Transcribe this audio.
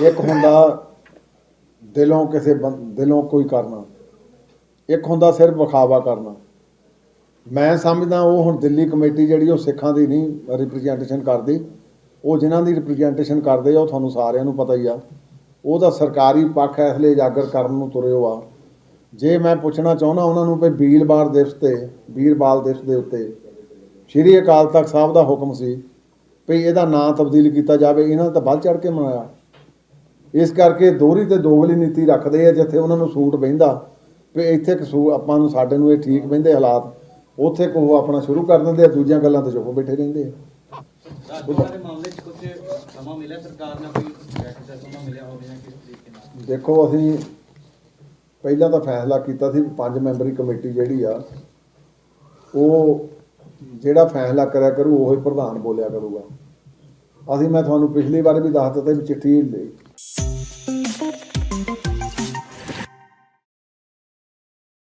ਇੱਕ ਹੁੰਦਾ ਦਿਲੋਂ ਕਿਸੇ ਬੰ- ਦਿਲੋਂ ਕੋਈ ਕਰਨਾ। ਇੱਕ ਹੁੰਦਾ ਸਿਰਫ ਵਿਖਾਵਾ ਕਰਨਾ। ਮੈਂ ਸਮਝਦਾ ਉਹ ਹੁਣ ਦਿੱਲੀ ਕਮੇਟੀ ਜਿਹੜੀ ਉਹ ਸਿੱਖਾਂ ਦੀ ਨਹੀਂ ਰਿਪਰੈਜ਼ੈਂਟੇਸ਼ਨ ਕਰਦੀ। ਉਹ ਜਿਨ੍ਹਾਂ ਦੀ ਰਿਪਰੈਜ਼ੈਂਟੇਸ਼ਨ ਕਰਦੇ ਆ, ਉਹ ਤੁਹਾਨੂੰ ਸਾਰਿਆਂ ਨੂੰ ਪਤਾ ਹੀ ਆ। ਉਹਦਾ ਸਰਕਾਰੀ ਪੱਖ ਇਸ ਲਈ ਉਜਾਗਰ ਕਰਨ ਨੂੰ ਤੁਰਿਓ ਆ ਜੇ ਮੈਂ ਪੁੱਛਣਾ ਚਾਹੁੰਦਾ ਉਹਨਾਂ ਨੂੰ ਵੀ ਵੀਰਵਾਰ ਦਿਵਸ ਤੇ, ਵੀਰਬਾਲ ਦਿਵਸ ਦੇ ਉੱਤੇ, ਸ਼੍ਰੀ ਅਕਾਲ ਤਖਤ ਸਾਹਿਬ ਦਾ ਹੁਕਮ ਸੀ ਵੀ ਇਹਦਾ ਨਾਂ ਤਬਦੀਲ ਕੀਤਾ ਜਾਵੇ, ਇਹਨਾਂ ਨੇ ਤਾਂ ਵੱਧ ਚੜ ਕੇ ਮਨਾਇਆ। ਇਸ ਕਰਕੇ ਦੋਹਰੀ ਤੇ ਦੋਗਲੀ ਨੀਤੀ ਰੱਖਦੇ ਆ ਜਿੱਥੇ ਉਹਨਾਂ ਨੂੰ ਸੂਟ ਬਹਿੰਦਾ ਵੀ ਇੱਥੇ ਕਸੂ ਆਪਾਂ ਨੂੰ ਸਾਡੇ ਨੂੰ ਇਹ ਠੀਕ ਬਹਿੰਦੇ ਹਾਲਾਤ ਉੱਥੇ ਕੋ ਆਪਣਾ ਸ਼ੁਰੂ ਕਰ ਦਿੰਦੇ ਆ ਦੂਜੀਆਂ ਗੱਲਾਂ ਤੇ ਚੁੱਪ ਬੈਠੇ ਰਹਿੰਦੇ ਆ। ਰਾਜਪਾਲ ਦੇ ਮਾਮਲੇ 'ਚ ਕੁਝ ਸਮਾਂ ਮਿਲਿਆ ਸਰਕਾਰ ਨਾਲ ਕੋਈ ਬੈਠਕ ਦਾ ਸਮਾਂ ਮਿਲਿਆ ਹੋਵੇ ਜਾਂ ਕਿਸ ਤਰੀਕੇ ਨਾਲ? ਦੇਖੋ ਅਸੀਂ ਪਹਿਲਾਂ ਤਾਂ ਫੈਸਲਾ ਕੀਤਾ ਸੀ ਪੰਜ ਮੈਂਬਰੀ ਕਮੇਟੀ ਜਿਹੜੀ ਆ ਉਹ ਜਿਹੜਾ ਫੈਸਲਾ ਕਰਿਆ ਕਰੂ ਉਹੀ ਪ੍ਰਧਾਨ ਬੋਲਿਆ ਕਰੂਗਾ। ਅਸੀਂ ਮੈਂ ਤੁਹਾਨੂੰ ਪਿਛਲੀ ਵਾਰ ਵੀ ਦੱਸ ਦਿੱਤਾ ਵੀ ਚਿੱਠੀ ਲਈ